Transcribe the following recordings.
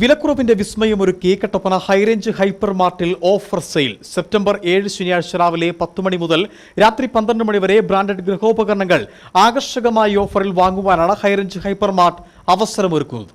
വിലക്കുറവിന്റെ വിസ്മയം ഒരു Kattappana high range hyper മാർട്ടിൽ ഓഫർ സെയിൽ. സെപ്റ്റംബർ ഏഴ് ശനിയാഴ്ച രാവിലെ പത്ത് മണി മുതൽ രാത്രി പന്ത്രണ്ട് മണി വരെ ബ്രാൻഡഡ് ഗൃഹോപകരണങ്ങൾ ആകർഷകമായ ഓഫറിൽ വാങ്ങുവാനാണ് ഹൈറേഞ്ച് ഹൈപ്പർ മാർട്ട് അവസരമൊരുക്കുന്നത്.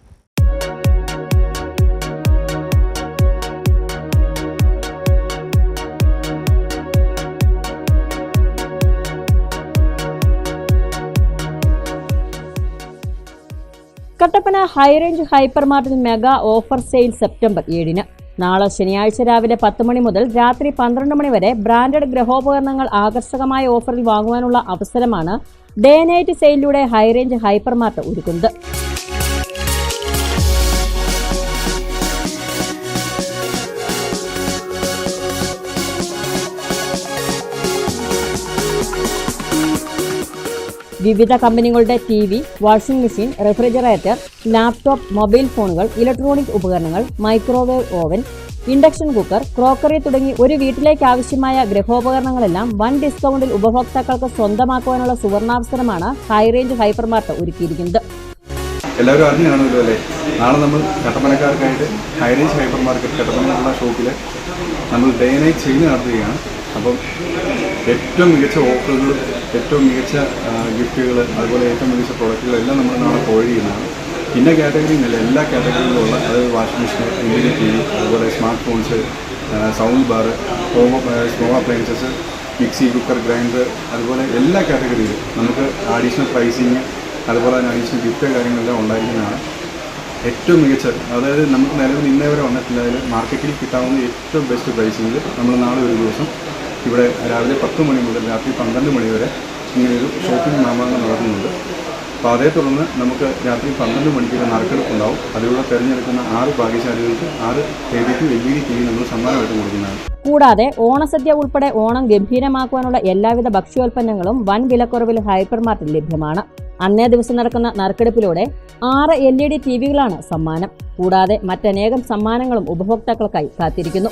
കട്ടപ്പന ഹൈറേഞ്ച് ഹൈപ്പർ മാർട്ടിൽ മെഗാ ഓഫർ സെയിൽ സെപ്റ്റംബർ ഏഴിന്. നാളെ ശനിയാഴ്ച രാവിലെ പത്ത് മണി മുതൽ രാത്രി പന്ത്രണ്ട് മണി വരെ ബ്രാൻഡഡ് ഗ്രഹോപകരണങ്ങൾ ആകർഷകമായ ഓഫറിൽ വാങ്ങുവാനുള്ള അവസരമാണ് ഡേ നൈറ്റ് സെയിലിലൂടെ ഹൈറേഞ്ച് ഹൈപ്പർ മാർട്ട് ഒരുക്കുന്നത്. വിവിധ കമ്പനികളുടെ T V washing machine refrigerator laptop mobile ഫോണുകൾ ഇലക്ട്രോണിക് ഉപകരണങ്ങൾ microwave oven induction cooker crockery തുടങ്ങി ഒരു വീട്ടിലേക്ക് ആവശ്യമായ ഗൃഹോപകരണങ്ങളെല്ലാം വൻ ഡിസ്കൗണ്ടിൽ ഉപഭോക്താക്കൾക്ക് സ്വന്തമാക്കുവാനുള്ള സുവർണാവസരമാണ് ഹൈറേഞ്ച് ഹൈപ്പർ മാർട്ട് ഒരുക്കിയിരിക്കുന്നത്. എല്ലാവരും അറിഞ്ഞു കാണുമല്ലോ അല്ലേ നാളെ നമ്മൾ കട്ടപ്പനക്കാർക്കായിട്ട് ഹൈറേഞ്ച് ഹൈപ്പർ മാർക്കറ്റ് കട്ടപ്പനയുള്ള ഷോപ്പിൽ നമ്മൾ ഡേ നൈറ്റ് ചെയ്ത് നടത്തുകയാണ്. അപ്പം ഏറ്റവും മികച്ച ഓഫറുകൾ ഏറ്റവും മികച്ച ഗിഫ്റ്റുകൾ അതുപോലെ ഏറ്റവും മികച്ച പ്രോഡക്റ്റുകൾ എല്ലാം നമ്മൾ നാളെ പ്രൊവൈഡ് ചെയ്യുന്നതാണ് ഇന്ന എന്നല്ല എല്ലാ കാറ്റഗറിയിലുള്ള അതായത് washing machine Indian T V അതുപോലെ smart phones sound bar home home appliances mixie cooker grinder അതുപോലെ എല്ലാ കാറ്റഗറിയിലും നമുക്ക് അഡീഷണൽ പ്രൈസിങ് അതുപോലെ തന്നെ അഡീഷണൽ ഗിഫ്റ്റ് കാര്യങ്ങളെല്ലാം ഉണ്ടായിരിക്കുന്നതാണ്. ഏറ്റവും മികച്ച അതായത് നമുക്ക് നിലവിൽ ഇന്നേ വരെ വന്നിട്ടില്ല മാർക്കറ്റിൽ കിട്ടാവുന്ന ഏറ്റവും ബെസ്റ്റ് പ്രൈസിങ്ങിൽ നമ്മൾ നാളെ ഒരു ദിവസം ഇവിടെ രാവിലെ പത്ത് മണി മുതൽ രാത്രി പന്ത്രണ്ട് മണി വരെ ഇങ്ങനെയൊരു ഷോപ്പിംഗ് മാമാങ്കം നടക്കുന്നുണ്ട്. അപ്പോൾ അതേ തുടർന്ന് നമുക്ക് രാത്രി പന്ത്രണ്ട് മണിക്ക് ഒരു നറുക്കെടുപ്പ് ഉണ്ടാവും അതിലൂടെ തിരഞ്ഞെടുക്കുന്ന ആറ് ഭാഗ്യശാലികൾക്ക് ആറ് എ വലിയ ടി വി നമ്മൾ സമ്മാനമായിട്ട് കൊടുക്കുന്നതാണ്. കൂടാതെ ഓണസദ്യ ഉൾപ്പെടെ ഓണം ഗംഭീരമാക്കുവാനുള്ള എല്ലാവിധ ഭക്ഷ്യോൽപ്പന്നങ്ങളും വൻ വിലക്കുറവിൽ ഹൈപ്പർ മാർട്ടിൽ ലഭ്യമാണ്. അന്നേ ദിവസം നടക്കുന്ന നറുക്കെടുപ്പിലൂടെ ആറ് എൽ ഇ ഡി ടി വികളാണ് സമ്മാനം. കൂടാതെ മറ്റനേകം സമ്മാനങ്ങളും ഉപഭോക്താക്കൾക്കായി കാത്തിരിക്കുന്നു.